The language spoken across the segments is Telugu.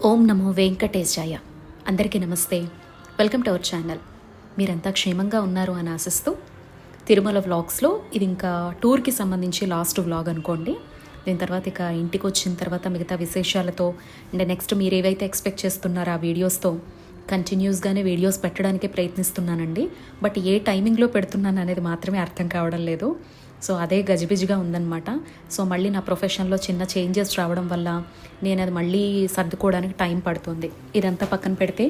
ఓం నమో వెంకటేశాయ. అందరికీ నమస్తే. Welcome to our channel. మీరంతా క్షేమంగా ఉన్నారు అని ఆశిస్తూ తిరుమల వ్లాగ్స్లో ఇది ఇంకా టూర్కి సంబంధించి లాస్ట్ వ్లాగ్ అనుకోండి. దీని తర్వాత ఇక ఇంటికి వచ్చిన తర్వాత మిగతా విశేషాలతో అండ్ నెక్స్ట్ మీరు ఏవైతే ఎక్స్పెక్ట్ చేస్తున్నారో ఆ వీడియోస్తో కంటిన్యూస్గానే వీడియోస్ పెట్టడానికే ప్రయత్నిస్తున్నానండి. బట్ ఏ టైమింగ్లో పెడుతున్నాను అనేది మాత్రమే అర్థం కావడం లేదు. సో అదే గజిబిజిగా ఉందన్నమాట. సో మళ్ళీ నా ప్రొఫెషన్లో చిన్న చేంజెస్ రావడం వల్ల నేను అది మళ్ళీ సర్దుకోవడానికి టైం పడుతుంది. ఇదంతా పక్కన పెడితే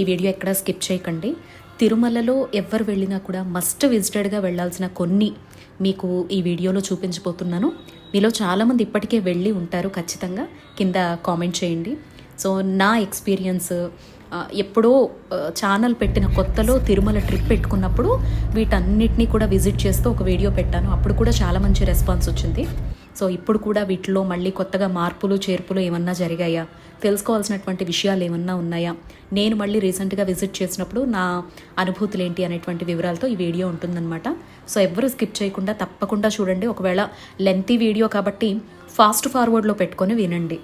ఈ వీడియో ఎక్కడ స్కిప్ చేయకండి. తిరుమలలో ఎవరు వెళ్ళినా కూడా మస్ట్ విజిటెడ్గా వెళ్ళాల్సిన కొన్ని మీకు ఈ వీడియోలో చూపించబోతున్నాను. మీలో చాలామంది ఇప్పటికే వెళ్ళి ఉంటారు ఖచ్చితంగా. కింద కామెంట్ చేయండి. సో నా ఎక్స్పీరియన్స్ ఎప్పుడో ఛానల్ పెట్టిన కొత్తలో తిరుమల ట్రిప్ పెట్టుకున్నప్పుడు వీటన్నిటినీ కూడా విజిట్ చేస్తూ ఒక వీడియో పెట్టాను. అప్పుడు కూడా చాలా మంచి రెస్పాన్స్ వచ్చింది. సో ఇప్పుడు కూడా వీటిలో మళ్ళీ కొత్తగా మార్పులు చేర్పులు ఏమన్నా జరిగాయా? తెలుసుకోవాల్సినటువంటి విషయాలు ఏమన్నా ఉన్నాయా? నేను మళ్ళీ రీసెంట్గా విజిట్ చేసినప్పుడు నా అనుభూతులు ఏంటి అనేటువంటి వివరాలతో ఈ వీడియో ఉంటుందన్నమాట. సో ఎవ్వరూ స్కిప్ చేయకుండా తప్పకుండా చూడండి. ఒకవేళ లెంతీ వీడియో కాబట్టి ఫాస్ట్ ఫార్వర్డ్లో పెట్టుకొని వినండి.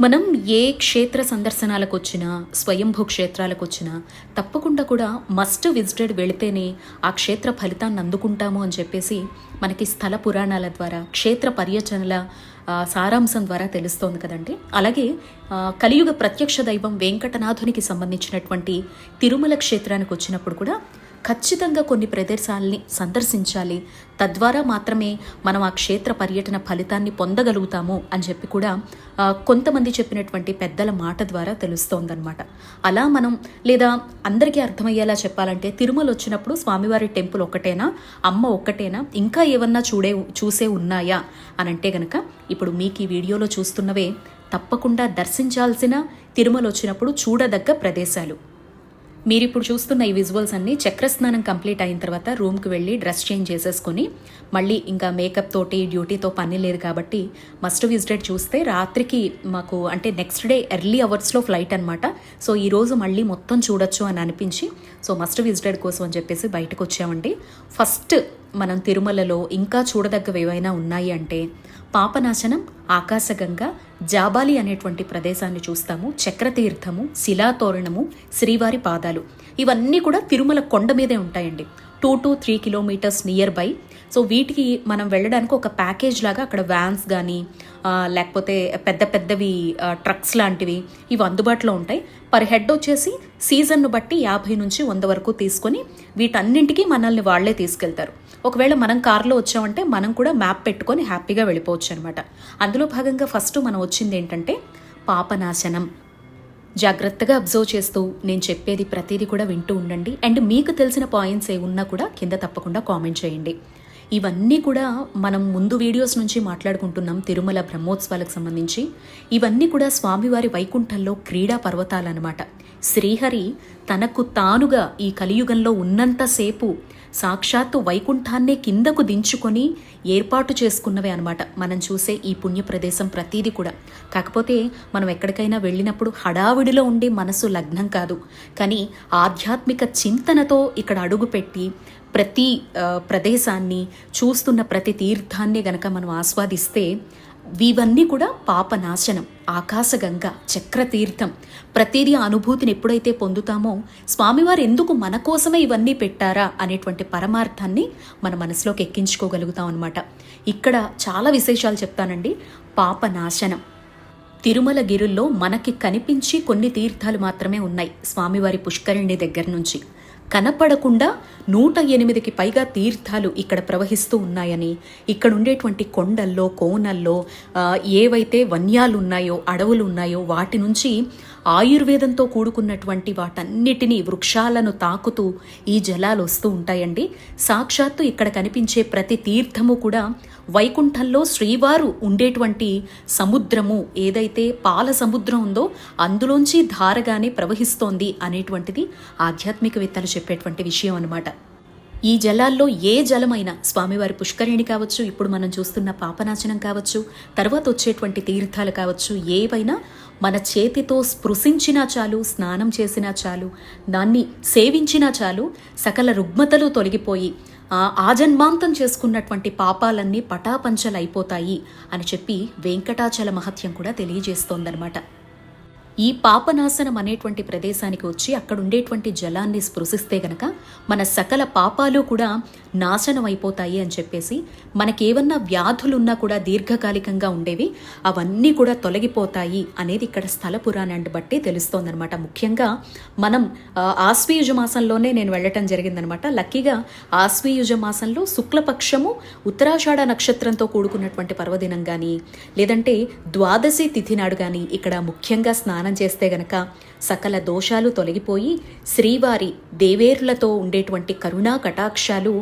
మనం ఏ క్షేత్ర సందర్శనాలకు వచ్చినా స్వయంభూ క్షేత్రాలకు వచ్చినా తప్పకుండా కూడా మస్ట్ విజిటెడ్ వెళితేనే ఆ క్షేత్ర ఫలితాన్ని అందుకుంటాము అని చెప్పేసి మనకి స్థల పురాణాల ద్వారా క్షేత్ర పర్యటనల సారాంశం ద్వారా తెలుస్తోంది కదండి. అలాగే కలియుగ ప్రత్యక్ష దైవం వెంకటనాథునికి సంబంధించినటువంటి తిరుమల క్షేత్రానికి వచ్చినప్పుడు కూడా ఖచ్చితంగా కొన్ని ప్రదేశాలని సందర్శించాలి. తద్వారా మాత్రమే మనం ఆ క్షేత్ర పర్యటన ఫలితాన్ని పొందగలుగుతాము అని చెప్పి కూడా కొంతమంది చెప్పినటువంటి పెద్దల మాట ద్వారా తెలుస్తోందనమాట అలా మనం లేదా అందరికీ అర్థమయ్యేలా చెప్పాలంటే తిరుమల వచ్చినప్పుడు స్వామివారి టెంపుల్ ఒకటేనా అమ్మ ఒక్కటేనా ఇంకా ఏమన్నా చూడే చూసే ఉన్నాయా అని అంటే గనక ఇప్పుడు మీకు ఈ వీడియోలో చూస్తున్నవే తప్పకుండా దర్శించాల్సిన తిరుమల వచ్చినప్పుడు చూడదగ్గ ప్రదేశాలు. మీరు ఇప్పుడు చూస్తున్న ఈ విజువల్స్ అన్ని చక్రస్నానం కంప్లీట్ అయిన తర్వాత రూమ్కి వెళ్ళి డ్రెస్ చేంజ్ చేసేసుకుని మళ్ళీ ఇంకా మేకప్ తోటి డ్యూటీతో పని లేదు కాబట్టి మస్ట్ విజిటెడ్ చూస్తే రాత్రికి మాకు అంటే నెక్స్ట్ డే ఎర్లీ అవర్స్లో ఫ్లైట్ అనమాట సో ఈరోజు మళ్ళీ మొత్తం చూడొచ్చు అని అనిపించి సో మస్ట్ విజిటెడ్ కోసం అని చెప్పేసి బయటకు వచ్చామండి. ఫస్ట్ మనం తిరుమలలో ఇంకా చూడదగ్గవి ఏవైనా ఉన్నాయి అంటే పాపనాశనం ఆకాశగంగ జాబాలి అనేటువంటి ప్రదేశాన్ని చూస్తాము చక్రతీర్థము శిలాతోరణము శ్రీవారి పాదాలు. ఇవన్నీ కూడా తిరుమల కొండ మీదే ఉంటాయండి. Two to three kilometres nearby. So వీటికి మనం వెళ్ళడానికి ఒక ప్యాకేజ్ లాగా అక్కడ వ్యాన్స్ కానీ లేకపోతే పెద్ద పెద్దవి ట్రక్స్ లాంటివి ఇవి అందుబాటులో ఉంటాయి. పర్ హెడ్ వచ్చేసి సీజన్ను బట్టి యాభై నుంచి వంద వరకు తీసుకొని వీటన్నింటికి మనల్ని వాళ్ళే తీసుకెళ్తారు. ఒకవేళ మనం కారులో వచ్చామంటే మనం కూడా మ్యాప్ పెట్టుకొని హ్యాపీగా వెళ్ళిపోవచ్చు అనమాట అందులో భాగంగా ఫస్ట్ మనం వచ్చింది ఏంటంటే పాపనాశనం. జాగ్రత్తగా అబ్జర్వ్ చేస్తూ నేను చెప్పేది ప్రతిదీ కూడా వింటూ ఉండండి. అండ్ మీకు తెలిసిన పాయింట్స్ ఏ ఉన్నా కూడా కింద తప్పకుండా కామెంట్ చేయండి. ఇవన్నీ కూడా మనం ముందు వీడియోస్ నుంచి మాట్లాడుకుంటున్నాం తిరుమల బ్రహ్మోత్సవాలకు సంబంధించి. ఇవన్నీ కూడా స్వామివారి వైకుంఠంలో క్రీడా పర్వతాలన్నమాట. శ్రీహరి తనకు తానుగా ఈ కలియుగంలో ఉన్నంతసేపు సాక్షాత్తు వైకుంఠాన్నే కిందకు దించుకొని ఏర్పాటు చేసుకున్నవే అనమాట మనం చూసే ఈ పుణ్య ప్రదేశం ప్రతీది కూడా. కాకపోతే మనం ఎక్కడికైనా వెళ్ళినప్పుడు హడావిడిలో ఉండే మనసు లగ్నం కాదు. కానీ ఆధ్యాత్మిక చింతనతో ఇక్కడ అడుగుపెట్టి ప్రతి ప్రదేశాన్ని చూస్తున్న ప్రతి తీర్థాన్ని గనక మనం ఆస్వాదిస్తే ఇవన్నీ కూడా పాపనాశనం ఆకాశగంగ చక్రతీర్థం. ప్రతిదీ అనుభూతిని ఎప్పుడైతే పొందుతామో స్వామివారు ఎందుకు మన కోసమే ఇవన్నీ పెట్టారా అనేటువంటి పరమార్థాన్ని మన మనసులోకి ఎక్కించుకోగలుగుతాం అనమాట ఇక్కడ చాలా విశేషాలు చెప్తానండి. పాపనాశనం. తిరుమల గిరుల్లో మనకి కనిపించి కొన్ని తీర్థాలు మాత్రమే ఉన్నాయి స్వామివారి పుష్కరిణి దగ్గర నుంచి. కనపడకుండా నూట ఎనిమిదికి పైగా తీర్థాలు ఇక్కడ ప్రవహిస్తూ ఉన్నాయని. ఇక్కడ ఉండేటువంటి కొండల్లో కోనల్లో ఏవైతే వన్యాలు ఉన్నాయో అడవులు ఉన్నాయో వాటి నుంచి ఆయుర్వేదంతో కూడుకున్నటువంటి వాటన్నిటినీ వృక్షాలను తాకుతూ ఈ జలాలు వస్తూ ఉంటాయండి. సాక్షాత్తు ఇక్కడ కనిపించే ప్రతి తీర్థము కూడా వైకుంఠంలో శ్రీవారు ఉండేటువంటి సముద్రము ఏదైతే పాల సముద్రం ఉందో అందులోంచి ధారగానే ప్రవహిస్తోంది అనేటువంటిది ఆధ్యాత్మికవేత్తలు చెప్పేటువంటి విషయం అనమాట ఈ జలాల్లో ఏ జలమైనా స్వామివారి పుష్కరిణి కావచ్చు ఇప్పుడు మనం చూస్తున్న పాపనాశనం కావచ్చు తర్వాత వచ్చేటువంటి తీర్థాలు కావచ్చు ఏవైనా మన చేతితో స్పృశించినా చాలు స్నానం చేసినా చాలు దాన్ని సేవించినా చాలు సకల రుగ్మతలు తొలగిపోయి ఆజన్మాంతం చేసుకున్నటువంటి పాపాలన్నీ పటాపంచలైపోతాయి అని చెప్పి వెంకటాచల మహత్యం కూడా తెలియజేస్తోందనమాట ఈ పాపనాశనం అనేటువంటి ప్రదేశానికి వచ్చి అక్కడ ఉండేటువంటి జలాన్ని స్పృశిస్తే గనక మన సకల పాపాలు కూడా నాశనం అయిపోతాయి అని చెప్పేసి మనకేమన్నా వ్యాధులున్నా కూడా దీర్ఘకాలికంగా ఉండేవి అవన్నీ కూడా తొలగిపోతాయి అనేది ఇక్కడ స్థల పురాణాన్ని బట్టి తెలుస్తోందనమాట ముఖ్యంగా మనం ఆ, ఆశ్వీయుజ మాసంలోనే నేను వెళ్ళటం జరిగిందనమాట లక్కీగా ఆశ్వీయుజ మాసంలో శుక్లపక్షము ఉత్తరాషాఢ నక్షత్రంతో కూడుకున్నటువంటి పర్వదినం కానీ లేదంటే ద్వాదశి తిథి నాడు కానీ ఇక్కడ ముఖ్యంగా స్నానం స్నానం చేస్తే గనక సకల దోషాలు తొలగిపోయి శ్రీవారి దేవేరులతో ఉండేటువంటి కరుణా కటాక్షాలు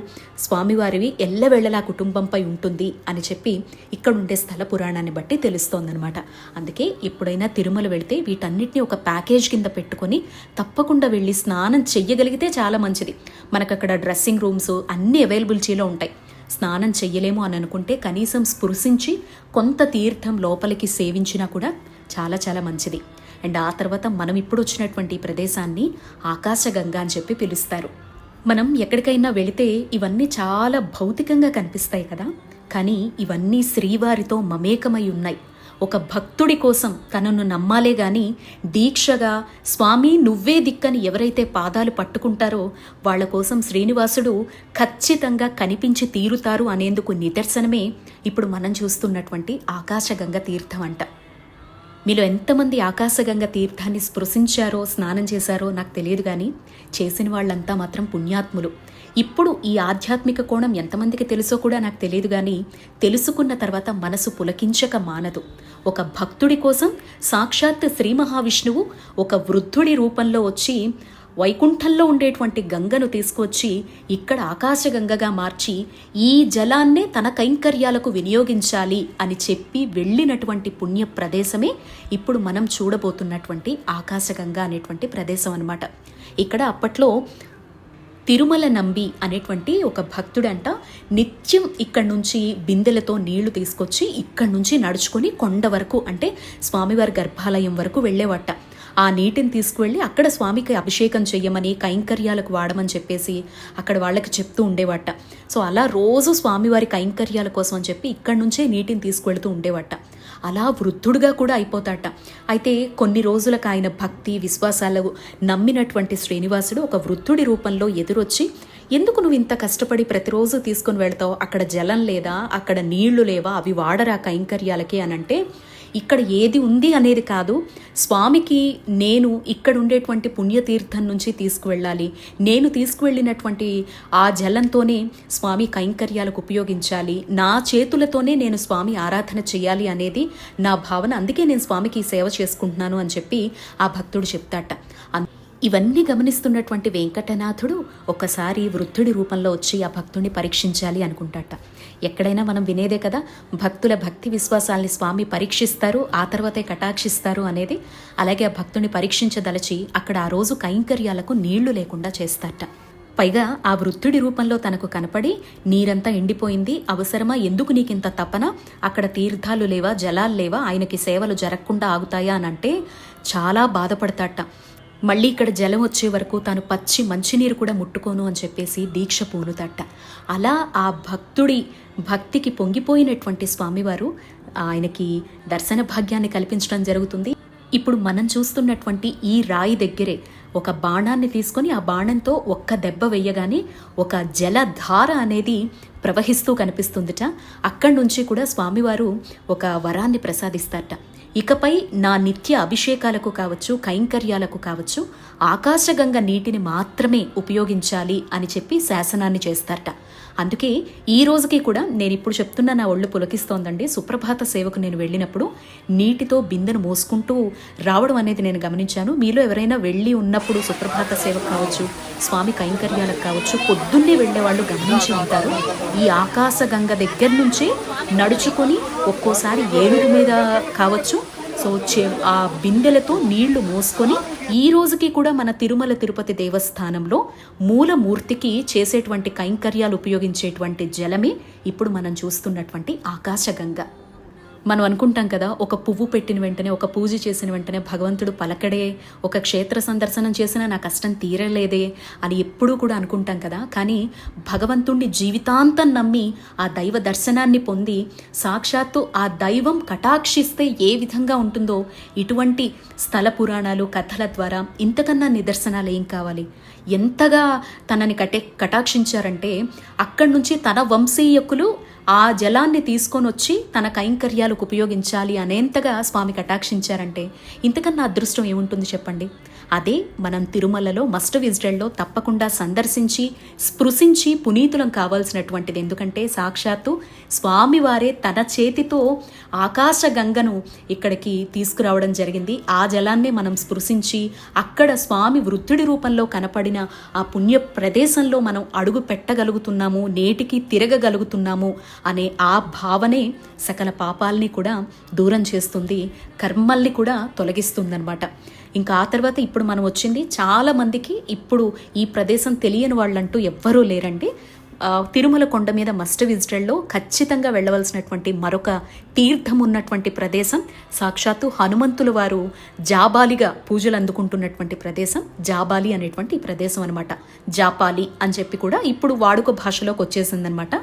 స్వామివారివి ఎల్లవెళ్ళలా కుటుంబంపై ఉంటుంది అని చెప్పి ఇక్కడ ఉండే స్థల పురాణాన్ని బట్టి తెలుస్తోందనమాట అందుకే ఎప్పుడైనా తిరుమల వెళితే వీటన్నిటిని ఒక ప్యాకేజ్ కింద పెట్టుకొని తప్పకుండా వెళ్ళి స్నానం చెయ్యగలిగితే చాలా మంచిది. మనకు అక్కడ డ్రెస్సింగ్ రూమ్స్ అన్నీ అవైలబిలిటీలో ఉంటాయి. స్నానం చెయ్యలేము అని అనుకుంటే కనీసం స్పృశించి కొంత తీర్థం లోపలికి సేవించినా కూడా చాలా చాలా మంచిది. అండ్ ఆ తర్వాత మనం ఇప్పుడు వచ్చినటువంటి ప్రదేశాన్ని ఆకాశగంగా అని చెప్పి పిలుస్తారు. మనం ఎక్కడికైనా వెళితే ఇవన్నీ చాలా భౌతికంగా కనిపిస్తాయి కదా. కానీ ఇవన్నీ శ్రీవారితో మమేకమై ఉన్నాయి. ఒక భక్తుడి కోసం తనను నమ్మాలే గాని దీక్షగా స్వామి నువ్వే దిక్కని ఎవరైతే పాదాలు పట్టుకుంటారో వాళ్ళ కోసం శ్రీనివాసుడు ఖచ్చితంగా కనిపించి తీరుతారు అనేందుకు నిదర్శనమే ఇప్పుడు మనం చూస్తున్నటువంటి ఆకాశగంగ తీర్థం అంట. మీలో ఎంతమంది ఆకాశగంగ తీర్థాన్ని స్పృశించారో స్నానం చేశారో నాకు తెలియదు కానీ చేసిన వాళ్ళంతా మాత్రం పుణ్యాత్ములు. ఇప్పుడు ఈ ఆధ్యాత్మిక కోణం ఎంతమందికి తెలుసో కూడా నాకు తెలియదు కానీ తెలుసుకున్న తర్వాత మనసు పులకించక మానదు. ఒక భక్తుడి కోసం సాక్షాత్ శ్రీ మహావిష్ణువు ఒక వృద్ధుడి రూపంలో వచ్చి వైకుంఠంలో ఉండేటువంటి గంగను తీసుకొచ్చి ఇక్కడ ఆకాశగంగగా మార్చి ఈ జలాన్నే తన కైంకర్యాలకు వినియోగించాలి అని చెప్పి వెళ్ళినటువంటి పుణ్య ప్రదేశమే ఇప్పుడు మనం చూడబోతున్నటువంటి ఆకాశగంగ అనేటువంటి ప్రదేశం అన్నమాట. ఇక్కడ అప్పట్లో తిరుమల నంబి అనేటువంటి ఒక భక్తుడంట నిత్యం ఇక్కడి నుంచి బిందెలతో నీళ్ళు తీసుకొచ్చి ఇక్కడి నుంచి నడుచుకొని కొండ వరకు అంటే స్వామివారి గర్భాలయం వరకు వెళ్ళేవాట. ఆ నీటిని తీసుకువెళ్ళి అక్కడ స్వామికి అభిషేకం చెయ్యమని కైంకర్యాలకు వాడమని చెప్పేసి అక్కడ వాళ్ళకి చెప్తూ ఉండేవట. సో అలా రోజు స్వామివారి కైంకర్యాల కోసం అని చెప్పి ఇక్కడి నుంచే నీటిని తీసుకువెళ్తూ ఉండేవట. అలా వృద్ధుడుగా కూడా అయిపోతాట. అయితే కొన్ని రోజులకు ఆయన భక్తి విశ్వాసాలు నమ్మినటువంటి శ్రీనివాసుడు ఒక వృద్ధుడి రూపంలో ఎదురొచ్చి ఎందుకు నువ్వు ఇంత కష్టపడి ప్రతిరోజు తీసుకుని వెళ్తావు? అక్కడ జలం లేదా? అక్కడ నీళ్ళు లేవా? అవి వాడరా కైంకర్యాలకి? అని అంటే ఇక్కడ ఏది ఉంది అనేది కాదు. స్వామికి నేను ఇక్కడ ఉండేటువంటి పుణ్యతీర్థం నుంచి తీసుకువెళ్ళాలి. నేను తీసుకువెళ్ళినటువంటి ఆ జలంతోనే స్వామి కైంకర్యాలకు ఉపయోగించాలి. నా చేతులతోనే నేను స్వామి ఆరాధన చేయాలి అనేది నా భావన. అందుకే నేను స్వామికి సేవ చేసుకుంటున్నాను అని చెప్పి ఆ భక్తుడు చెప్తాట. అన్- ఇవన్నీ గమనిస్తున్నటువంటి వెంకటనాథుడు ఒకసారి వృద్ధుడి రూపంలో వచ్చి ఆ భక్తుడిని పరీక్షించాలి అనుకుంటాట. ఎక్కడైనా మనం వినేదే కదా భక్తుల భక్తి విశ్వాసాల్ని స్వామి పరీక్షిస్తారు ఆ తర్వాతే కటాక్షిస్తారు అనేది. అలాగే ఆ భక్తుని పరీక్షించదలచి అక్కడ ఆ రోజు కైంకర్యాలకు నీళ్ళు లేకుండా చేస్తారట. పైగా ఆ వృద్ధుడి రూపంలో తనకు కనపడి నీరంతా ఎండిపోయింది అవసరమా? ఎందుకు నీకింత తపన? అక్కడ తీర్థాలు లేవా? జలాలు లేవా? ఆయనకి సేవలు జరగకుండా ఆగుతాయా? అని అంటే చాలా బాధపడతాట మళ్ళీ ఇక్కడ జలం వచ్చే వరకు తాను పచ్చి మంచినీరు కూడా ముట్టుకోను అని చెప్పేసి దీక్ష పూనుతట అలా ఆ భక్తుడి భక్తికి పొంగిపోయినటువంటి స్వామివారు ఆయనకి దర్శన భాగ్యాన్ని కల్పించడం జరుగుతుంది. ఇప్పుడు మనం చూస్తున్నటువంటి ఈ రాయి దగ్గరే ఒక బాణాన్ని తీసుకొని ఆ బాణంతో ఒక్క దెబ్బ వేయగానే ఒక జలధార అనేది ప్రవహిస్తూ కనిపిస్తుందిట. అక్కడి నుంచి కూడా స్వామివారు ఒక వరాన్ని ప్రసాదిస్తారట. ఇకపై నా నిత్య అభిషేకాలకు కావచ్చు కైంకర్యాలకు కావచ్చు ఆకాశగంగ నీటిని మాత్రమే ఉపయోగించాలి అని చెప్పి శాసనాన్ని చేస్తారట. అందుకే ఈ రోజుకి కూడా నేను ఇప్పుడు చెప్తున్న నా ఒళ్ళు పులకిస్తోందండి. సుప్రభాత సేవకు నేను వెళ్ళినప్పుడు నీటితో బిందెను మోసుకుంటూ రావడం అనేది నేను గమనించాను. మీలో ఎవరైనా వెళ్ళి ఉన్నప్పుడు సుప్రభాత సేవకు కావచ్చు స్వామి కైంకర్యాలకు కావచ్చు పొద్దున్నే వెళ్ళే వాళ్ళు గమనించి ఉంటారు. ఈ ఆకాశగంగ దగ్గర నుంచి నడుచుకొని ఒక్కోసారి ఏనుగు మీద కావచ్చు సో ఆ బిందెలతో నీళ్ళు మోసుకొని ఈ రోజుకి కూడా మన తిరుమల తిరుపతి దేవస్థానంలో మూలమూర్తికి చేసేటువంటి కైంకర్యాలు ఉపయోగించేటువంటి జలమే ఇప్పుడు మనం చూస్తున్నటువంటి ఆకాశగంగ. మనం అనుకుంటాం కదా ఒక పువ్వు పెట్టిన వెంటనే ఒక పూజ చేసిన వెంటనే భగవంతుడు పలకడే ఒక క్షేత్ర సందర్శనం చేసినా నా కష్టం తీరలేదే అని ఎప్పుడూ కూడా అనుకుంటాం కదా. కానీ భగవంతుణ్ణి జీవితాంతం నమ్మి ఆ దైవ దర్శనాన్ని పొంది సాక్షాత్తు ఆ దైవం కటాక్షిస్తే ఏ విధంగా ఉంటుందో ఇటువంటి స్థల పురాణాలు కథల ద్వారా ఇంతకన్నా నిదర్శనాలు ఏం కావాలి? ఎంతగా తనని కటే కటాక్షించారంటే అక్కడి నుంచి తన వంశీయకులు ఆ జలాన్ని తీసుకొని వచ్చి తన కైంకర్యాలకు ఉపయోగించాలి అనేంతగా స్వామి కటాక్షించారంటే ఇంతకన్నా అదృష్టం ఏముంటుంది చెప్పండి? అదే మనం తిరుమలలో మస్ట్ విజిటెడ్లో తప్పకుండా సందర్శించి స్పృశించి పునీతులం కావాల్సినటువంటిది. ఎందుకంటే సాక్షాత్తు స్వామివారే తన చేతితో ఆకాశ గంగను ఇక్కడికి తీసుకురావడం జరిగింది. ఆ జలాన్ని మనం స్పృశించి అక్కడ స్వామి వృద్ధుడి రూపంలో కనపడిన ఆ పుణ్య ప్రదేశంలో మనం అడుగు పెట్టగలుగుతున్నాము నేటికి తిరగగలుగుతున్నాము అనే ఆ భావనే సకల పాపాల్ని కూడా దూరం చేస్తుంది కర్మల్ని కూడా తొలగిస్తుందన్నమాట. ఇంకా ఆ తర్వాత ఇప్పుడు మనం వచ్చింది చాలా మందికి ఇప్పుడు ఈ ప్రదేశం తెలియని వాళ్ళంటూ ఎవ్వరూ లేరండి. తిరుమల కొండ మీద మస్ట్ విజిటర్లో ఖచ్చితంగా వెళ్ళవలసినటువంటి మరొక తీర్థం ఉన్నటువంటి ప్రదేశం సాక్షాత్తు హనుమంతుల వారు జాబాలిగా పూజలు అందుకుంటున్నటువంటి ప్రదేశం జాబాలి అనేటువంటి ప్రదేశం అనమాట జాపాలి అని చెప్పి కూడా ఇప్పుడు వాడుక భాషలోకి వచ్చేసిందనమాట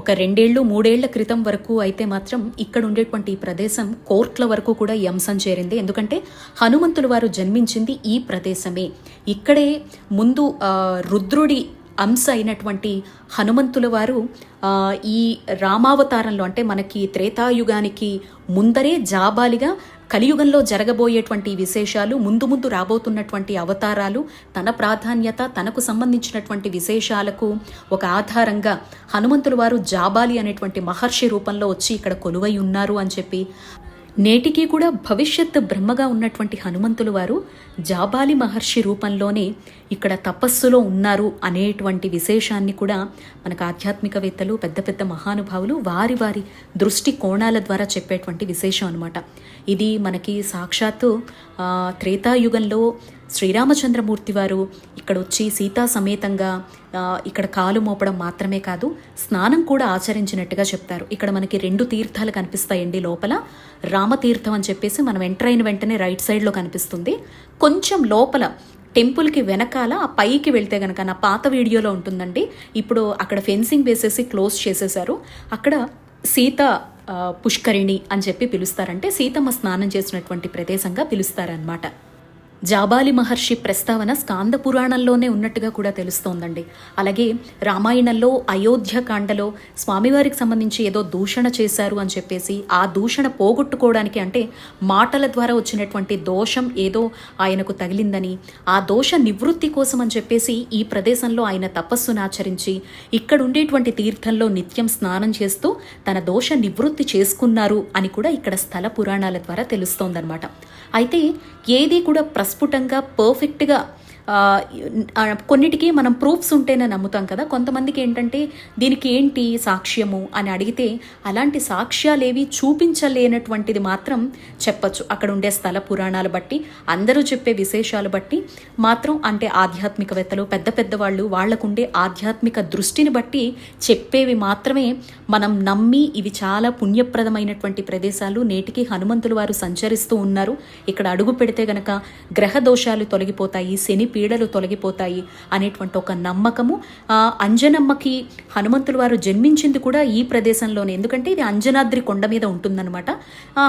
ఒక రెండేళ్ళు మూడేళ్ళ క్రితం వరకు అయితే మాత్రం ఇక్కడ ఉండేటువంటి ఈ ప్రదేశం కోర్ట్ల వరకు కూడా ఈ అంశం చేరింది. ఎందుకంటే హనుమంతుల వారు జన్మించింది ఈ ప్రదేశమే. ఇక్కడే ముందు రుద్రుడి అంశ అయినటువంటి హనుమంతుల వారు ఈ రామావతారంలో అంటే మనకి త్రేతాయుగానికి ముందరే జాబాలిగా కలియుగంలో జరగబోయేటువంటి విశేషాలు ముందు ముందు రాబోతున్నటువంటి అవతారాలు తన ప్రాధాన్యత తనకు సంబంధించినటువంటి విశేషాలకు ఒక ఆధారంగా హనుమంతుల వారు జాబాలి అనేటువంటి మహర్షి రూపంలో వచ్చి ఇక్కడ కొలువై ఉన్నారు అని చెప్పి నేటికి కూడా భవిష్యత్ బ్రహ్మగా ఉన్నటువంటి హనుమంతులు వారు జాబాలి మహర్షి రూపంలోనే ఇక్కడ తపస్సులో ఉన్నారు అనేటువంటి విశేషాన్ని కూడా మనకు ఆధ్యాత్మికవేత్తలు పెద్ద పెద్ద మహానుభావులు వారి వారి దృష్టి కోణాల ద్వారా చెప్పేటువంటి విశేషం అనమాట ఇది మనకి సాక్షాత్తు త్రేతాయుగంలో శ్రీరామచంద్రమూర్తి వారు ఇక్కడ వచ్చి సీతా సమేతంగా ఇక్కడ కాలు మోపడం మాత్రమే కాదు స్నానం కూడా ఆచరించినట్టుగా చెప్తారు. ఇక్కడ మనకి రెండు తీర్థాలు కనిపిస్తాయండి లోపల. రామతీర్థం అని చెప్పేసి మనం ఎంటర్ అయిన వెంటనే రైట్ సైడ్లో కనిపిస్తుంది. కొంచెం లోపల టెంపుల్కి వెనకాల ఆ పైకి వెళ్తే గనక నా పాత వీడియోలో ఉంటుందండి. ఇప్పుడు అక్కడ ఫెన్సింగ్ వేసేసి క్లోజ్ చేసేసారు అక్కడ సీత పుష్కరిణి అని చెప్పి పిలుస్తారంటే సీతమ్మ స్నానం చేసినటువంటి ప్రదేశంగా పిలుస్తారనమాట జాబాలి మహర్షి ప్రస్తావన స్కాంద పురాణంలోనే ఉన్నట్టుగా కూడా తెలుస్తోందండి. అలాగే రామాయణంలో అయోధ్యకాండలో స్వామివారికి సంబంధించి ఏదో దూషణ చేశారు అని చెప్పేసి ఆ దూషణ పోగొట్టుకోవడానికి అంటే మాటల ద్వారా వచ్చినటువంటి దోషం ఏదో ఆయనకు తగిలిందని ఆ దోష నివృత్తి కోసం అని చెప్పేసి ఈ ప్రదేశంలో ఆయన తపస్సును ఆచరించి ఇక్కడ ఉండేటువంటి తీర్థంలో నిత్యం స్నానం చేస్తూ తన దోష నివృత్తి చేసుకున్నారు అని కూడా ఇక్కడ స్థల పురాణాల ద్వారా తెలుస్తోందనమాట అయితే ఏది కూడా ప్రస్ఫుటంగా పర్ఫెక్ట్గా కొన్నిటికి మనం ప్రూఫ్స్ ఉంటేనే నమ్ముతాం కదా. కొంతమందికి ఏంటంటే దీనికి ఏంటి సాక్ష్యము అని అడిగితే అలాంటి సాక్ష్యాలేవి చూపించలేనటువంటిది మాత్రం చెప్పచ్చు. అక్కడ ఉండే స్థల పురాణాలు బట్టి అందరూ చెప్పే విశేషాలు బట్టి మాత్రం అంటే ఆధ్యాత్మికవేత్తలు పెద్ద పెద్ద వాళ్ళు వాళ్ళకుండే ఆధ్యాత్మిక దృష్టిని బట్టి చెప్పేవి మాత్రమే మనం నమ్మి ఇవి చాలా పుణ్యప్రదమైనటువంటి ప్రదేశాలు. నేటికి హనుమంతులు వారు సంచరిస్తూ ఉన్నారు. ఇక్కడ అడుగు పెడితే గనక గ్రహ దోషాలు తొలగిపోతాయి శని పీడలు తొలగిపోతాయి అనేటువంటి ఒక నమ్మకము. అంజనమ్మకి హనుమంతుల వారు జన్మించింది కూడా ఈ ప్రదేశంలోనే. ఎందుకంటే ఇది అంజనాద్రి కొండ మీద ఉంటుందన్నమాట.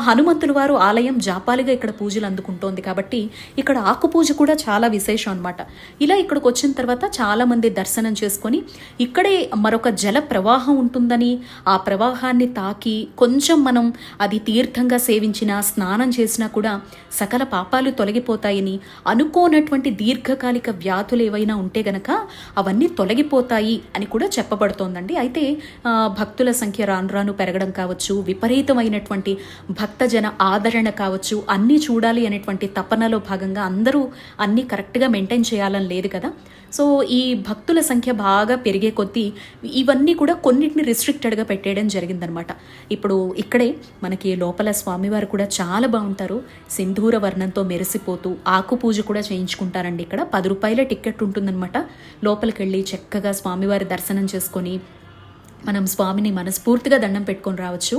హనుమంతుల వారు ఆలయం జాపాలిగా ఇక్కడ పూజలు అందుకుంటోంది కాబట్టి ఇక్కడ ఆకు పూజ కూడా చాలా విశేషం అనమాట ఇలా ఇక్కడికి వచ్చిన తర్వాత చాలామంది దర్శనం చేసుకొని ఇక్కడే మరొక జల ప్రవాహం ఉంటుందని ఆ ప్రవాహాన్ని తాకి కొంచెం మనం అది తీర్థంగా సేవించినా స్నానం చేసినా కూడా సకల పాపాలు తొలగిపోతాయని అనుకోనటువంటి దీర్ఘ దీర్ఘకాలిక వ్యాధులు ఏవైనా ఉంటే గనక అవన్నీ తొలగిపోతాయి అని కూడా చెప్పబడుతోందండి. అయితే భక్తుల సంఖ్య రాను రాను పెరగడం కావచ్చు విపరీతమైనటువంటి భక్తజన ఆదరణ కావచ్చు అన్నీ చూడాలి అనేటువంటి తపనలో భాగంగా అందరూ అన్నీ కరెక్ట్గా మెయింటైన్ చేయాలని లేదు కదా. సో ఈ భక్తుల సంఖ్య బాగా పెరిగే కొద్దీ ఇవన్నీ కూడా కొన్నిటిని రిస్ట్రిక్టెడ్గా పెట్టేయడం జరిగిందనమాట ఇప్పుడు ఇక్కడే మనకి లోపల స్వామివారు కూడా చాలా బాగుంటారు. సింధూర వర్ణంతో మెరిసిపోతూ ఆకు పూజ కూడా చేయించుకుంటారండి ఇక్కడ. పది రూపాయల టికెట్ ఉంటుందన్నమాట. లోపలికి వెళ్ళి చక్కగా స్వామివారి దర్శనం చేసుకొని మనం స్వామిని మనస్ఫూర్తిగా దండం పెట్టుకొని రావచ్చు.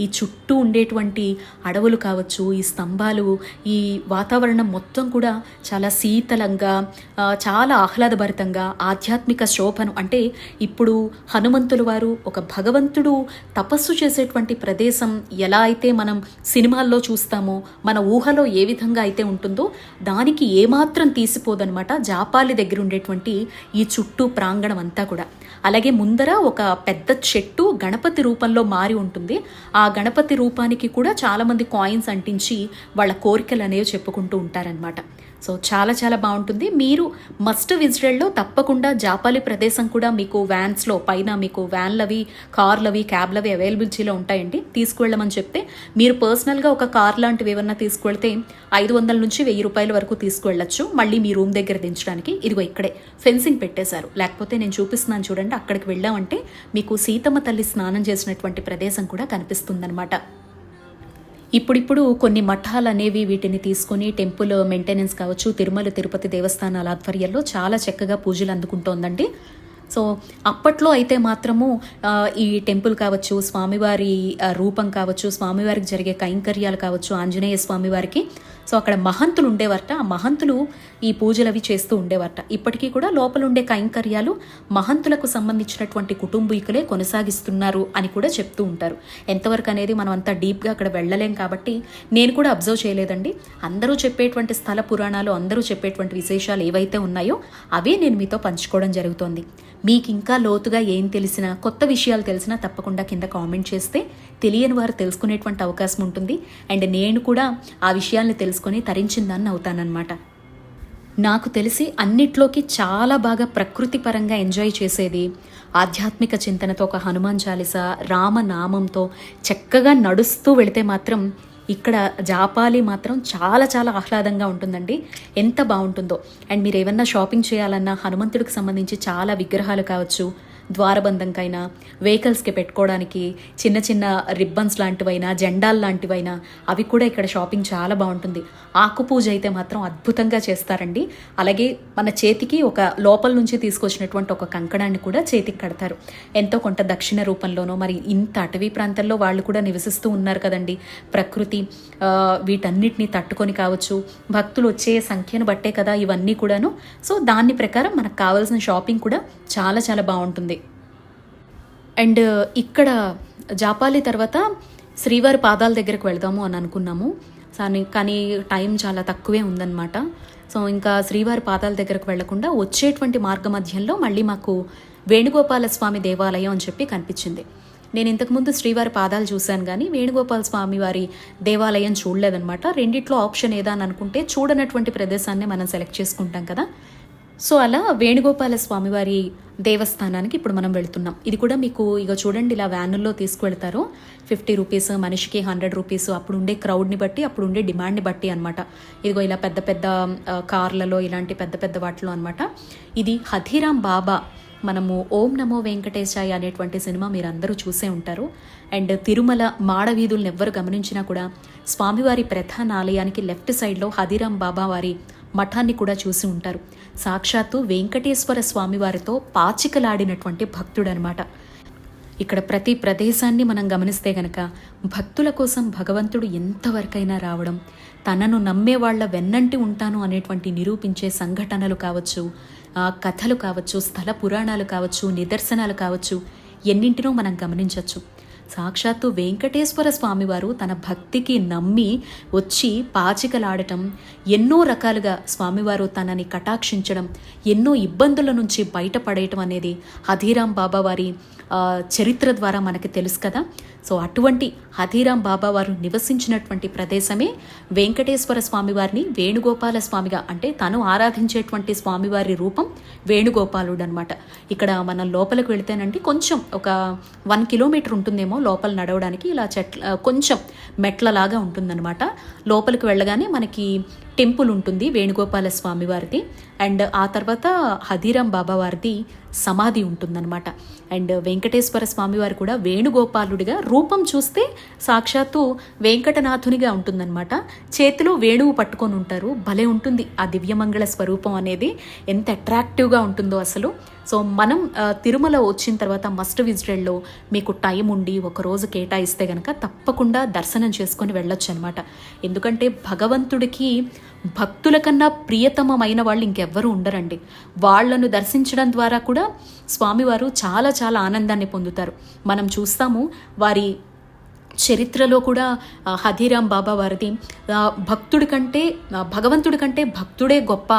ఈ చుట్టూ ఉండేటువంటి అడవులు కావచ్చు ఈ స్తంభాలు ఈ వాతావరణం మొత్తం కూడా చాలా శీతలంగా చాలా ఆహ్లాదభరితంగా ఆధ్యాత్మిక శోభను అంటే ఇప్పుడు హనుమంతుల వారు ఒక భగవంతుడు తపస్సు చేసేటువంటి ప్రదేశం ఎలా అయితే మనం సినిమాల్లో చూస్తామో మన ఊహలో ఏ విధంగా అయితే ఉంటుందో దానికి ఏమాత్రం తీసిపోదనమాట జాపాలి దగ్గర ఉండేటువంటి ఈ చుట్టూ ప్రాంగణం అంతా కూడా. అలాగే ముందర ఒక పెద్ద చెట్టు గణపతి రూపంలో మారి ఉంటుంది. ఆ గణపతి రూపానికి కూడా చాలామంది కాయిన్స్ అంటించి వాళ్ళ కోరికలు అనేవి చెప్పుకుంటూ ఉంటారనమాట సో చాలా చాలా బాగుంటుంది. మీరు మస్ట్ విజిటెడ్లో తప్పకుండా జాపాలి ప్రదేశం కూడా మీకు వ్యాన్స్లో పైన మీకు వ్యాన్లవి కార్లవి క్యాబ్లవి అవైలబిలిటీలో ఉంటాయండి. తీసుకువెళ్ళమని చెప్తే మీరు పర్సనల్గా ఒక కార్ లాంటివి ఏమన్నా తీసుకువెళ్తే ఐదు వందల నుంచి వెయ్యి రూపాయల వరకు తీసుకువెళ్ళచ్చు. మళ్ళీ మీ రూమ్ దగ్గర దించడానికి ఇదిగో ఇక్కడే ఫెన్సింగ్ పెట్టేశారు. లేకపోతే నేను చూపిస్తున్నాను చూడండి అక్కడికి వెళ్ళామంటే మీకు సీతమ్మ తల్లి స్నానం చేసినటువంటి ప్రదేశం కూడా కనిపిస్తుందన్నమాట. ఇప్పుడిప్పుడు కొన్ని మఠాలు అనేవి వీటిని తీసుకొని టెంపుల్ మెయింటెనెన్స్ కావచ్చు తిరుమల తిరుపతి దేవస్థానాల ఆధ్వర్యంలో చాలా చక్కగా పూజలు అందుకుంటోందండి. సో అప్పట్లో అయితే మాత్రము ఈ టెంపుల్ కావచ్చు స్వామివారి రూపం కావచ్చు స్వామివారికి జరిగే కైంకర్యాలు కావచ్చు ఆంజనేయ స్వామివారికి సో అక్కడ మహంతులు ఉండేవారట. ఆ మహంతులు ఈ పూజలు అవి చేస్తూ ఉండేవారట. ఇప్పటికీ కూడా లోపల ఉండే కైంకర్యాలు మహంతులకు సంబంధించినటువంటి కుటుంబీకులే కొనసాగిస్తున్నారు అని కూడా చెప్తూ ఉంటారు. ఎంతవరకు అనేది మనం అంత డీప్గా అక్కడ వెళ్ళలేం కాబట్టి నేను కూడా అబ్జర్వ్ చేయలేదండి. అందరూ చెప్పేటువంటి స్థల పురాణాలు అందరూ చెప్పేటువంటి విశేషాలు ఏవైతే ఉన్నాయో అవే నేను మీతో పంచుకోవడం జరుగుతోంది. మీకు ఇంకా లోతుగా ఏం తెలిసినా కొత్త విషయాలు తెలిసినా తప్పకుండా కింద కామెంట్ చేస్తే తెలియని వారు తెలుసుకునేటువంటి అవకాశం ఉంటుంది. అండ్ నేను కూడా ఆ విషయాల్ని తెలుసుకొని తరించిందాన్ని అవుతానన్నమాట. నాకు తెలిసి అన్నిట్లోకి చాలా బాగా ప్రకృతి పరంగా ఎంజాయ్ చేసేది ఆధ్యాత్మిక చింతనతో ఒక హనుమాన్ చాలీస రామనామంతో చక్కగా నడుస్తూ వెళితే మాత్రం ఇక్కడ జాపాలి మాత్రం చాలా చాలా ఆహ్లాదంగా ఉంటుందండి. ఎంత బాగుంటుందో. అండ్ మీరు ఏమన్నా షాపింగ్ చేయాలన్నా హనుమంతుడికి సంబంధించి చాలా విగ్రహాలు కావచ్చు ద్వారబంధంకైనా వెహికల్స్కి పెట్టుకోవడానికి చిన్న చిన్న రిబ్బన్స్ లాంటివైనా జెండాలు లాంటివైనా అవి కూడా ఇక్కడ షాపింగ్ చాలా బాగుంటుంది. ఆకుపూజ అయితే మాత్రం అద్భుతంగా చేస్తారండి. అలాగే మన చేతికి ఒక లోపల నుంచి తీసుకొచ్చినటువంటి ఒక కంకణాన్ని కూడా చేతికి కడతారు. ఎంతో కొంత దక్షిణ రూపంలోనో మరి ఇంత అటవీ ప్రాంతంలో వాళ్ళు కూడా నివసిస్తూ ఉన్నారు కదండి. ప్రకృతి వీటన్నిటిని తట్టుకొని కావచ్చు భక్తులు వచ్చే సంఖ్యను బట్టే కదా ఇవన్నీ కూడాను. సో దాని ప్రకారం మనకు కావాల్సిన షాపింగ్ కూడా చాలా చాలా బాగుంటుంది. అండ్ ఇక్కడ జాపాలి తర్వాత శ్రీవారి పాదాల దగ్గరకు వెళ్దాము అని అనుకున్నాము. కానీ కానీ టైం చాలా తక్కువే ఉందన్నమాట. సో ఇంకా శ్రీవారి పాదాల దగ్గరకు వెళ్ళకుండా వచ్చేటువంటి మార్గ మధ్యంలో మళ్ళీ మాకు వేణుగోపాల స్వామి దేవాలయం అని చెప్పి కనిపించింది. నేను ఇంతకుముందు శ్రీవారి పాదాలు చూశాను కానీ వేణుగోపాల స్వామి వారి దేవాలయం చూడలేదన్నమాట. రెండిట్లో ఆప్షన్ ఏదా అని అనుకుంటే చూడనటువంటి ప్రదేశాన్ని మనం సెలెక్ట్ చేసుకుంటాం కదా. సో అలా వేణుగోపాల స్వామివారి దేవస్థానానికి ఇప్పుడు మనం వెళ్తున్నాం. ఇది కూడా మీకు ఇక చూడండి ఇలా వ్యానుల్లో తీసుకువెళ్తారు. ఫిఫ్టీ రూపీస్ మనిషికి హండ్రెడ్ రూపీస్ అప్పుడు ఉండే క్రౌడ్ని బట్టి అప్పుడు ఉండే డిమాండ్ని బట్టి అనమాట ఇదిగో ఇలా పెద్ద పెద్ద కార్లలో ఇలాంటి పెద్ద పెద్ద వాటిలో అనమాట ఇది హథీరామ్ బాబా మనము ఓం నమో వెంకటేశాయ అనేటువంటి సినిమా మీరు అందరూ చూసే ఉంటారు. అండ్ తిరుమల మాడవీధులను ఎవ్వరు గమనించినా కూడా స్వామివారి ప్రధాన ఆలయానికి లెఫ్ట్ సైడ్లో హదిరాం బాబా వారి మఠాన్ని కూడా చూసి ఉంటారు. సాక్షాత్తు వెంకటేశ్వర స్వామివారితో పాచికలాడినటువంటి భక్తుడనమాట. ఇక్కడ ప్రతి ప్రదేశాన్ని మనం గమనిస్తే గనక భక్తుల కోసం భగవంతుడు ఎంతవరకైనా రావడం తనను నమ్మే వాళ్ళ వెన్నంటి ఉంటాను అనేటువంటి నిరూపించే సంఘటనలు కావచ్చు ఆ, కథలు కావచ్చు స్థల పురాణాలు కావచ్చు నిదర్శనాలు కావచ్చు ఎన్నింటినో మనం గమనించవచ్చు సాక్షాత్తు వెంకటేశ్వర స్వామివారు తన భక్తికి నమ్మి వచ్చి పాచికలాడటం ఎన్నో రకాలుగా స్వామివారు తనని కటాక్షించడం ఎన్నో ఇబ్బందుల నుంచి బయటపడేయటం అనేది హధీరాం బాబా వారి చరిత్ర ద్వారా మనకి తెలుసు కదా. సో అటువంటి హధీరాం బాబా వారు నివసించినటువంటి ప్రదేశమే వెంకటేశ్వర స్వామివారిని వేణుగోపాల స్వామిగా అంటే తను ఆరాధించేటువంటి స్వామివారి రూపం వేణుగోపాలుడు అనమాట ఇక్కడ మనం లోపలికి వెళితేనండి కొంచెం ఒక వన్ కిలోమీటర్ ఉంటుందేమో లోపల నడవడానికి ఇలా చెట్ల కొంచెం మెట్లలాగా ఉంటుందన్నమాట. లోపలికి వెళ్ళగానే మనకి టెంపుల్ ఉంటుంది వేణుగోపాల స్వామివారిది అండ్ ఆ తర్వాత హదీరాం బాబా వారిది సమాధి ఉంటుందన్నమాట. అండ్ వెంకటేశ్వర స్వామి వారు కూడా వేణుగోపాలుడిగా రూపం చూస్తే సాక్షాత్తు వెంకటనాథునిగా ఉంటుందన్నమాట. చేతిలో వేణువు పట్టుకొని ఉంటారు. భలే ఉంటుంది ఆ దివ్యమంగళ స్వరూపం అనేది. ఎంత అట్రాక్టివ్గా ఉంటుందో అసలు. సో మనం తిరుమల వచ్చిన తర్వాత మస్ట్ విజిటెడ్లో మీకు టైం ఉండి ఒకరోజు కేటాయిస్తే కనుక తప్పకుండా దర్శనం చేసుకొని వెళ్ళొచ్చు అనమాట ఎందుకంటే భగవంతుడికి భక్తుల కన్నా ప్రియతమమైన వాళ్ళు ఇంకెవ్వరూ ఉండరండి. వాళ్ళను దర్శించడం ద్వారా కూడా స్వామివారు చాలా చాలా ఆనందాన్ని పొందుతారు. మనం చూస్తాము వారి చరిత్రలో కూడా హథీరాం బాబా వారిది. భక్తుడి కంటే భగవంతుడి కంటే భక్తుడే గొప్ప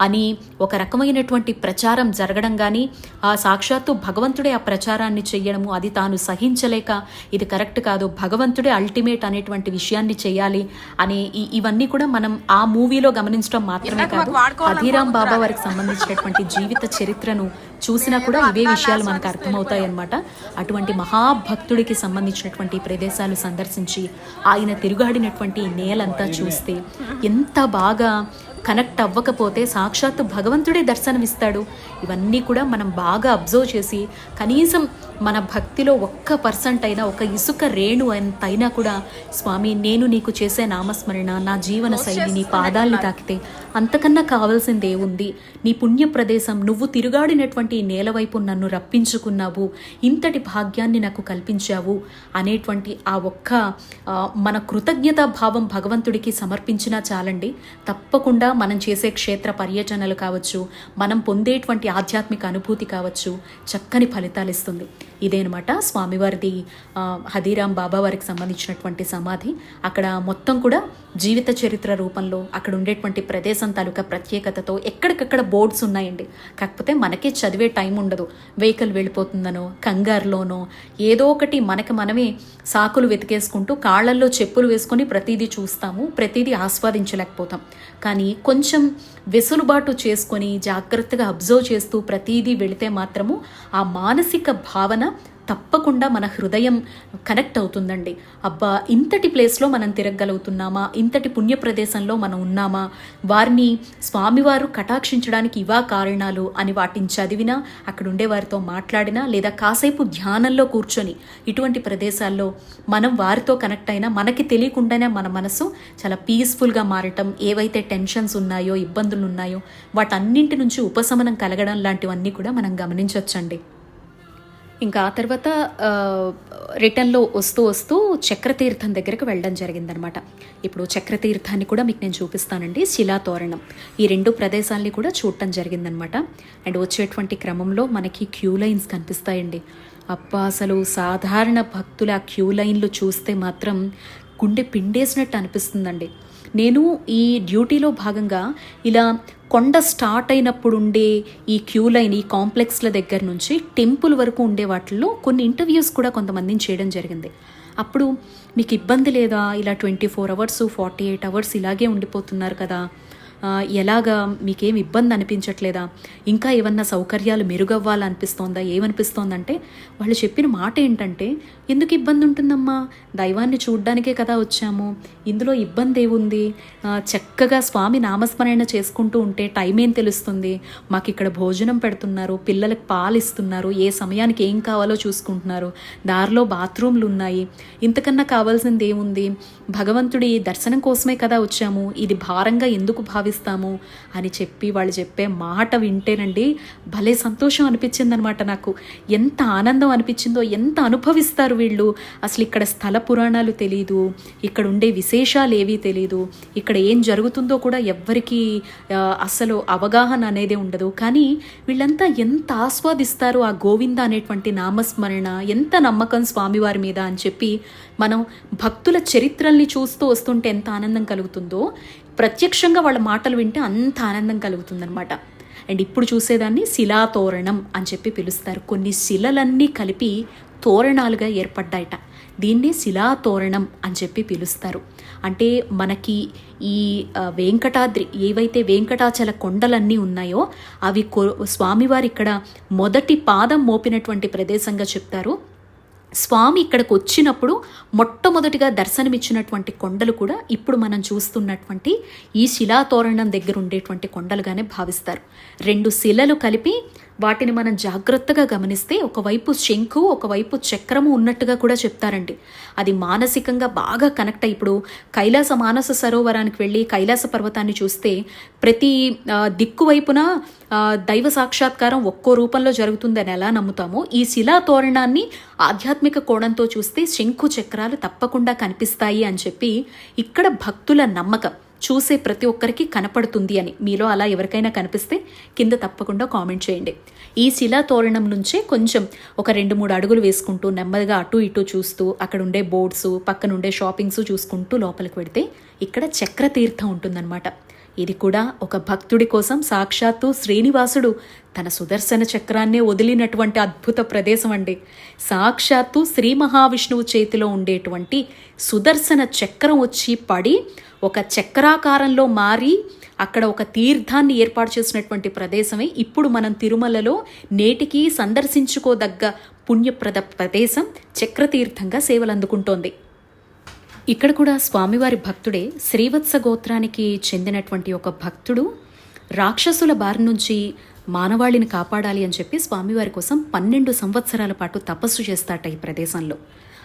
అని ఒక రకమైనటువంటి ప్రచారం జరగడం కానీ ఆ సాక్షాత్తు భగవంతుడే ఆ ప్రచారాన్ని చెయ్యడము అది తాను సహించలేక ఇది కరెక్ట్ కాదు భగవంతుడే అల్టిమేట్ అనేటువంటి విషయాన్ని చేయాలి అనే ఇవన్నీ కూడా మనం ఆ మూవీలో గమనించడం మాత్రమే కాదు హథీరాం బాబా వారికి సంబంధించినటువంటి జీవిత చరిత్రను చూసినా కూడా ఇవే విషయాలు మనకు అర్థమవుతాయి అన్నమాట అటువంటి మహాభక్తుడికి సంబంధించినటువంటి ప్రదేశాలు సందర్శించి ఆయన తిరుగాడినటువంటి నేలంతా చూస్తే ఎంత బాగా కనెక్ట్ అవ్వకపోతే సాక్షాత్తు భగవంతుడే దర్శనమిస్తాడు. ఇవన్నీ కూడా మనం బాగా అబ్జర్వ్ చేసి కనీసం మన భక్తిలో ఒక్క పర్సెంట్ అయినా ఒక ఇసుక రేణు అయినా కూడా స్వామి నేను నీకు చేసే నామస్మరణ నా జీవన శైలి నీ పాదాల్ని తాకితే అంతకన్నా కావాల్సింది ఏముంది నీ పుణ్య ప్రదేశం నువ్వు తిరుగాడినటువంటి నేలవైపు నేల వైపు నన్ను రప్పించుకున్నావు. ఇంతటి భాగ్యాన్ని నాకు కల్పించావు. అనేటువంటి ఆ ఒక్క మన కృతజ్ఞతా భావం భగవంతుడికి సమర్పించినా చాలండి. తప్పకుండా మనం చేసే క్షేత్ర పర్యటనలు కావచ్చు మనం పొందేటువంటి ఆధ్యాత్మిక అనుభూతి కావచ్చు చక్కని ఫలితాలు ఇస్తుంది. ఇదేనమాట స్వామివారిది హదీరాం బాబా వారికి సంబంధించినటువంటి సమాధి. అక్కడ మొత్తం కూడా జీవిత చరిత్ర రూపంలో అక్కడ ఉండేటువంటి ప్రదేశం తాలూకా ప్రత్యేకతతో ఎక్కడికక్కడ బోర్డ్స్ ఉన్నాయండి. కాకపోతే మనకే చదివే టైం ఉండదు. వెహికల్ వెళ్ళిపోతుందనో కంగారులోనో ఏదో ఒకటి మనకి మనమే సాకులు వెతికేసుకుంటూ కాళ్ళల్లో చెప్పులు వేసుకొని ప్రతిదీ చూస్తాము ప్రతిదీ ఆస్వాదించలేకపోతాం. కానీ కొంచెం వెసులుబాటు చేసుకొని జాగ్రత్తగా అబ్జర్వ్ చేస్తూ ప్రతిదీ వెళితే మాత్రము ఆ మానసిక భావన తప్పకుండా మన హృదయం కనెక్ట్ అవుతుందండి. అబ్బా ఇంతటి ప్లేస్లో మనం తిరగగలుగుతున్నామా? ఇంతటి పుణ్య ప్రదేశంలో మనం ఉన్నామా? వారిని స్వామివారు కటాక్షించడానికి ఇవా కారణాలు అని వాటిని చదివినా అక్కడ ఉండే వారితో మాట్లాడినా లేదా కాసేపు ధ్యానంలో కూర్చొని ఇటువంటి ప్రదేశాల్లో మనం వారితో కనెక్ట్ అయినా మనకి తెలియకుండానే మన మనసు చాలా పీస్ఫుల్గా మారటం ఏవైతే టెన్షన్స్ ఉన్నాయో ఇబ్బందులు ఉన్నాయో వాటన్నింటి నుంచి ఉపశమనం కలగడం లాంటివన్నీ కూడా మనం గమనించవచ్చండి ఇంకా ఆ తర్వాత రిటర్న్లో వస్తూ వస్తూ చక్రతీర్థం దగ్గరకు వెళ్ళడం జరిగిందనమాట. ఇప్పుడు చక్రతీర్థాన్ని కూడా మీకు నేను చూపిస్తానండి. శిలాతోరణం ఈ రెండు ప్రదేశాల్ని కూడా చూడటం జరిగిందనమాట. అండ్ వచ్చేటువంటి క్రమంలో మనకి క్యూ లైన్స్ కనిపిస్తాయండి. అబ్బా అసలు సాధారణ భక్తుల ఆ క్యూ లైన్లు చూస్తే మాత్రం గుండె పిండేసినట్టు అనిపిస్తుందండి. నేను ఈ డ్యూటీలో భాగంగా ఇలా కొండ స్టార్ట్ అయినప్పుడు ఉండే ఈ క్యూ లైన్ ఈ కాంప్లెక్స్ల దగ్గర నుంచి టెంపుల్ వరకు ఉండే వాటిల్లో కొన్ని ఇంటర్వ్యూస్ కూడా కొంతమందిని చేయడం జరిగింది. అప్పుడు మీకు ఇబ్బంది లేదా? ఇలా twenty four hours forty eight hours ఇలాగే ఉండిపోతున్నారు కదా. ఎలాగా? మీకేం ఇబ్బంది అనిపించట్లేదా? ఇంకా ఏమన్నా సౌకర్యాలు మెరుగవ్వాలనిపిస్తోందా? ఏమనిపిస్తోందంటే వాళ్ళు చెప్పిన మాట ఏంటంటే ఎందుకు ఇబ్బంది ఉంటుందమ్మా? దైవాన్ని చూడ్డానికే కదా వచ్చాము. ఇందులో ఇబ్బంది ఏముంది? చక్కగా స్వామి నామస్మరణ చేసుకుంటూ ఉంటే టైం ఏం తెలుస్తుంది? మాకు ఇక్కడ భోజనం పెడుతున్నారు పిల్లలకు పాలు ఇస్తున్నారు ఏ సమయానికి ఏం కావాలో చూసుకుంటున్నారు. దారిలో బాత్రూమ్లు ఉన్నాయి ఇంతకన్నా కావాల్సింది ఏముంది? భగవంతుడి దర్శనం కోసమే కదా వచ్చాము. ఇది భారంగా ఎందుకు భావిస్తాము? అని చెప్పి వాళ్ళు చెప్పే మాట వింటేనండి భలే సంతోషం అనిపించిందనమాట నాకు. ఎంత ఆనందం అనిపించిందో ఎంత అనుభవిస్తారు వీళ్ళు అసలు ఇక్కడ స్థల పురాణాలు తెలియదు ఇక్కడ ఉండే విశేషాలు ఏవీ తెలియదు ఇక్కడ ఏం జరుగుతుందో కూడా ఎవ్వరికీ అసలు అవగాహన అనేది ఉండదు. కానీ వీళ్ళంతా ఎంత ఆస్వాదిస్తారు ఆ గోవింద అనేటువంటి నామస్మరణ ఎంత నమ్మకం స్వామివారి మీద అని చెప్పి మనం భక్తుల చరిత్రల్ని చూస్తూ వస్తుంటే ఎంత ఆనందం కలుగుతుందో ప్రత్యక్షంగా వాళ్ళ మాటలు వింటే అంత ఆనందం కలుగుతుందనమాట అండ్ ఇప్పుడు చూసేదాన్ని శిలాతోరణం అని చెప్పి పిలుస్తారు. కొన్ని శిలలన్నీ కలిపి తోరణాలుగా ఏర్పడ్డాయట. దీన్ని శిలాతోరణం అని చెప్పి పిలుస్తారు. అంటే మనకి ఈ వెంకటాద్రి ఏవైతే వెంకటాచల కొండలన్నీ ఉన్నాయో అవి కొ స్వామివారి ఇక్కడ మొదటి పాదం మోపినటువంటి ప్రదేశంగా చెప్తారు. స్వామి ఇక్కడికి వచ్చినప్పుడు మొట్టమొదటిగా దర్శనమిచ్చినటువంటి కొండలు కూడా ఇప్పుడు మనం చూస్తున్నటువంటి ఈ శిలాతోరణం దగ్గర ఉండేటువంటి కొండలుగానే భావిస్తారు. రెండు శిలలు కలిపి వాటిని మనం జాగ్రత్తగా గమనిస్తే ఒకవైపు శంఖు ఒకవైపు చక్రము ఉన్నట్టుగా కూడా చెప్తారండి. అది మానసికంగా బాగా కనెక్ట్ అయ్యి ఇప్పుడు కైలాస మానస సరోవరానికి వెళ్ళి కైలాస పర్వతాన్ని చూస్తే ప్రతి దిక్కు వైపున దైవ సాక్షాత్కారం ఒక్కో రూపంలో జరుగుతుందని ఎలా నమ్ముతామో ఈ శిలా తోరణాన్ని ఆధ్యాత్మిక కోణంతో చూస్తే శంఖు చక్రాలు తప్పకుండా కనిపిస్తాయి అని చెప్పి ఇక్కడ భక్తుల నమ్మకం. చూసే ప్రతి ఒక్కరికి కనపడుతుంది అని. మీలో అలా ఎవరికైనా కనిపిస్తే కింద తప్పకుండా కామెంట్ చేయండి. ఈ శిలా తోరణం నుంచే కొంచెం ఒక రెండు మూడు అడుగులు వేసుకుంటూ నెమ్మదిగా అటు ఇటు చూస్తూ అక్కడ ఉండే బోర్డ్స్ పక్కనుండే షాపింగ్స్ చూసుకుంటూ లోపలికి వెడితే ఇక్కడ చక్రతీర్థం ఉంటుందన్నమాట. ఇది కూడా ఒక భక్తుడి కోసం సాక్షాత్తు శ్రీనివాసుడు తన సుదర్శన చక్రాన్నే వదిలినటువంటి అద్భుత ప్రదేశం అండి. సాక్షాత్తు శ్రీ మహావిష్ణువు చేతిలో ఉండేటువంటి సుదర్శన చక్రం వచ్చి పడి ఒక చక్రాకారంలో మారి అక్కడ ఒక తీర్థాన్ని ఏర్పాటు చేసినటువంటి ప్రదేశమే. ఇప్పుడు మనం తిరుమలలో నేటికి సందర్శించుకోదగ్గ పుణ్యప్రద ప్రదేశం చక్రతీర్థంగా సేవలు అందుకుంటోంది ఇక్కడ కూడా స్వామివారి భక్తుడే శ్రీవత్స గోత్రానికి చెందినటువంటి ఒక భక్తుడు. రాక్షసుల బారి నుంచి మానవాళిని కాపాడాలి అని చెప్పి స్వామివారి కోసం పన్నెండు సంవత్సరాల పాటు తపస్సు చేస్తాట ఈ ప్రదేశంలో.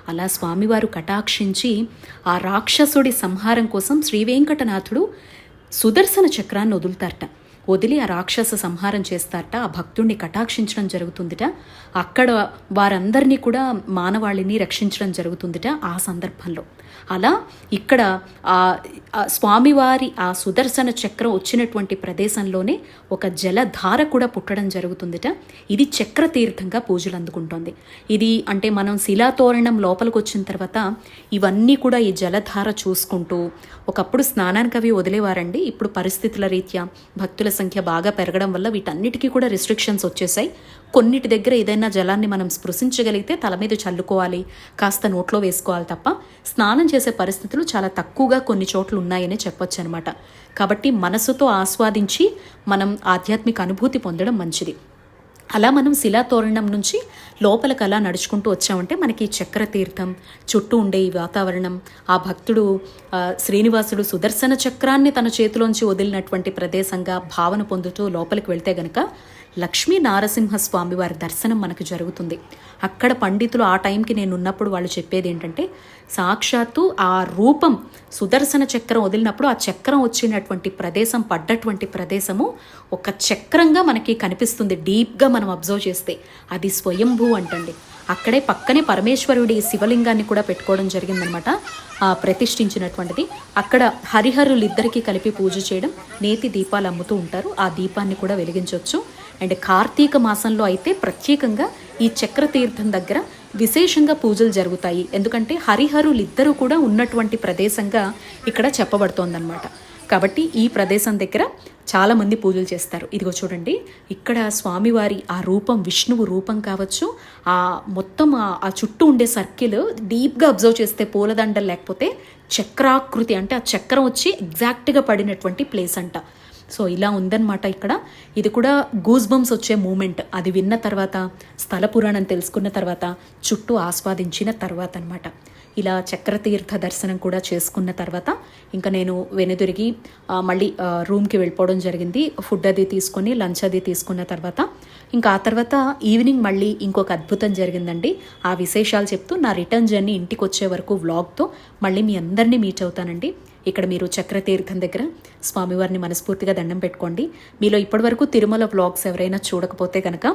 అలా స్వామివారు కటాక్షించి ఆ రాక్షసుడి సంహారం కోసం శ్రీవేంకటనాథుడు సుదర్శన చక్రాన్ని వదులుతారట. వదిలి ఆ రాక్షస సంహారం చేస్తారట. ఆ భక్తుడిని కటాక్షించడం జరుగుతుందిట. అక్కడ వారందరినీ కూడా మానవాళిని రక్షించడం జరుగుతుందిట ఆ సందర్భంలో. అలా ఇక్కడ ఆ స్వామివారి ఆ సుదర్శన చక్రం వచ్చినటువంటి ప్రదేశంలోనే ఒక జలధార కూడా పుట్టడం జరుగుతుందిట. ఇది చక్ర తీర్థంగా పూజలు అందుకుంటోంది. ఇది అంటే మనం శిలాతోరణం లోపలికి వచ్చిన తర్వాత ఇవన్నీ కూడా ఈ జలధార చూసుకుంటూ ఒకప్పుడు స్నానానికి అవి వదిలేవారండి. ఇప్పుడు పరిస్థితుల రీత్యా భక్తుల సంఖ్య బాగా పెరగడం వల్ల వీటన్నిటికీ కూడా రిస్ట్రిక్షన్స్ వచ్చేసాయి. కొన్నిటి దగ్గర ఏదైనా జలాన్ని మనం స్పృశించగలిగితే తల మీద చల్లుకోవాలి. కాస్త నోట్లో వేసుకోవాలి తప్ప స్నానం చేసే పరిస్థితులు చాలా తక్కువగా కొన్ని చోట్ల ఉన్నాయని చెప్పొచ్చు అనమాట కాబట్టి మనసుతో ఆస్వాదించి మనం ఆధ్యాత్మిక అనుభూతి పొందడం మంచిది. అలా మనం శిలాతోరణం నుంచి లోపలికి అలా నడుచుకుంటూ వచ్చామంటే మనకి చక్ర తీర్థం చుట్టూ ఉండే ఈ వాతావరణం ఆ భక్తుడు శ్రీనివాసుడు సుదర్శన చక్రాన్ని తన చేతిలోంచి వదిలినటువంటి ప్రదేశంగా భావన పొందుతూ లోపలికి వెళ్తే గనక లక్ష్మీ నారసింహస్వామి వారి దర్శనం మనకు జరుగుతుంది. అక్కడ పండితులు ఆ టైంకి నేను ఉన్నప్పుడు వాళ్ళు చెప్పేది ఏంటంటే సాక్షాత్తు ఆ రూపం సుదర్శన చక్రం వదిలినప్పుడు ఆ చక్రం వచ్చినటువంటి ప్రదేశం పడ్డటువంటి ప్రదేశము ఒక చక్రంగా మనకి కనిపిస్తుంది డీప్గా మనం అబ్జర్వ్ చేస్తే. అది స్వయంభూ అంటండి. అక్కడే పక్కనే పరమేశ్వరుడి శివలింగాన్ని కూడా పెట్టుకోవడం జరిగిందనమాట. ప్రతిష్ఠించినటువంటిది. అక్కడ హరిహరులిద్దరికీ కలిపి పూజ చేయడం నేతి దీపాలు అమ్ముతూ ఉంటారు. ఆ దీపాన్ని కూడా వెలిగించవచ్చు. అండ్ కార్తీక మాసంలో అయితే ప్రత్యేకంగా ఈ చక్రతీర్థం దగ్గర విశేషంగా పూజలు జరుగుతాయి. ఎందుకంటే హరిహరులు కూడా ఉన్నటువంటి ప్రదేశంగా ఇక్కడ చెప్పబడుతోందనమాట కాబట్టి ఈ ప్రదేశం దగ్గర చాలామంది పూజలు చేస్తారు. ఇదిగో చూడండి ఇక్కడ స్వామివారి ఆ రూపం విష్ణువు రూపం కావచ్చు ఆ మొత్తం ఆ- ఆ చుట్టూ ఉండే సర్కిల్ డీప్గా అబ్జర్వ్ చేస్తే పూలదండలు లేకపోతే చక్రాకృతి అంటే ఆ చక్రం వచ్చి ఎగ్జాక్ట్గా పడినటువంటి ప్లేస్ అంట. సో ఇలా ఉందన్నమాట ఇక్కడ. ఇది కూడా గూస్ బంప్స్ వచ్చే మూమెంట్ అది విన్న తర్వాత స్థల పురాణం తెలుసుకున్న తర్వాత చుట్టూ ఆస్వాదించిన తర్వాత అనమాట ఇలా చక్రతీర్థ దర్శనం కూడా చేసుకున్న తర్వాత ఇంకా నేను వెనుదిరిగి మళ్ళీ రూమ్కి వెళ్ళిపోవడం జరిగింది. ఫుడ్ అది తీసుకొని లంచ్ అది తీసుకున్న తర్వాత ఇంకా ఆ తర్వాత ఈవినింగ్ మళ్ళీ ఇంకొక అద్భుతం జరిగిందండి. ఆ విశేషాలు చెప్తూ నా రిటర్న్ జర్నీ ఇంటికి వచ్చే వరకు వ్లాగ్తో మళ్ళీ మీ అందరినీ మీట్ అవుతానండి. ఇక్కడ మీరు చక్రతీర్థం దగ్గర స్వామివారిని మనస్ఫూర్తిగా దండం పెట్టుకోండి. మీలో ఇప్పటివరకు తిరుమల వ్లాగ్స్ ఎవరైనా చూడకపోతే కనుక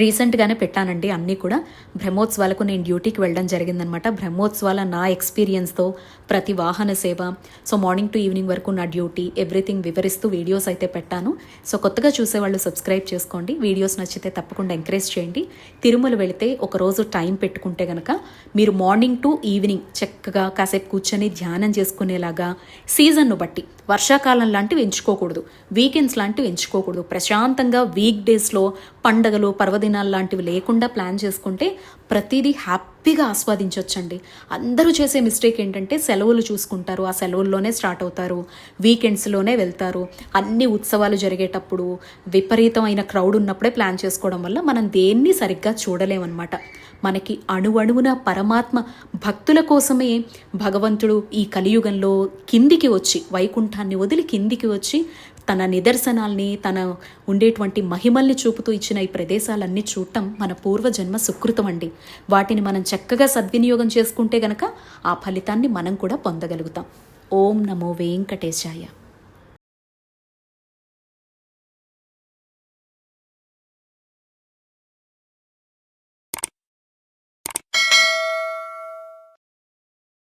రీసెంట్గానే పెట్టానండి అన్నీ కూడా. బ్రహ్మోత్సవాలకు నేను డ్యూటీకి వెళ్ళడం జరిగిందనమాట. బ్రహ్మోత్సవాల నా ఎక్స్పీరియన్స్తో ప్రతి వాహన సేవ సో మార్నింగ్ టు ఈవినింగ్ వరకు నా డ్యూటీ ఎవ్రీథింగ్ వివరిస్తూ వీడియోస్ అయితే పెట్టాను. సో కొత్తగా చూసేవాళ్ళు సబ్స్క్రైబ్ చేసుకోండి. వీడియోస్ నచ్చితే తప్పకుండా ఎంకరేజ్ చేయండి. తిరుమల వెళితే ఒకరోజు టైం పెట్టుకుంటే కనుక మీరు మార్నింగ్ టు ఈవినింగ్ చక్కగా కాసేపు కూర్చొని ధ్యానం చేసుకునేలాగా సీజన్ను బట్టి వర్షాకాలం లాంటివి ఎంచుకోకూడదు. వీకెండ్స్ లాంటివి ఎంచుకోకూడదు. ప్రశాంతంగా వీక్ డేస్లో పండగలు పర్వత పర్వదినాలు లాంటివి లేకుండా ప్లాన్ చేసుకుంటే ప్రతిదీ హ్యాపీగా ఆస్వాదించవచ్చండి అందరూ చేసే మిస్టేక్ ఏంటంటే సెలవులు చూసుకుంటారు. ఆ సెలవుల్లోనే స్టార్ట్ అవుతారు. వీకెండ్స్లోనే వెళ్తారు. అన్ని ఉత్సవాలు జరిగేటప్పుడు విపరీతమైన క్రౌడ్ ఉన్నప్పుడే ప్లాన్ చేసుకోవడం వల్ల మనం దేన్ని సరిగ్గా చూడలేమన్నమాట. మనకి అణువణువున పరమాత్మ భక్తుల కోసమే భగవంతుడు ఈ కలియుగంలో కిందికి వచ్చి వైకుంఠాన్ని వదిలి కిందికి వచ్చి తన నిదర్శనాల్ని తన ఉండేటువంటి మహిమల్ని చూపుతూ ఇచ్చిన ఈ ప్రదేశాలన్నీ చూడటం మన పూర్వజన్మ సుకృతం అండి. వాటిని మనం చక్కగా సద్వినియోగం చేసుకుంటే గనక ఆ ఫలితాన్ని మనం కూడా పొందగలుగుతాం. ఓం నమో వెంకటేశాయ.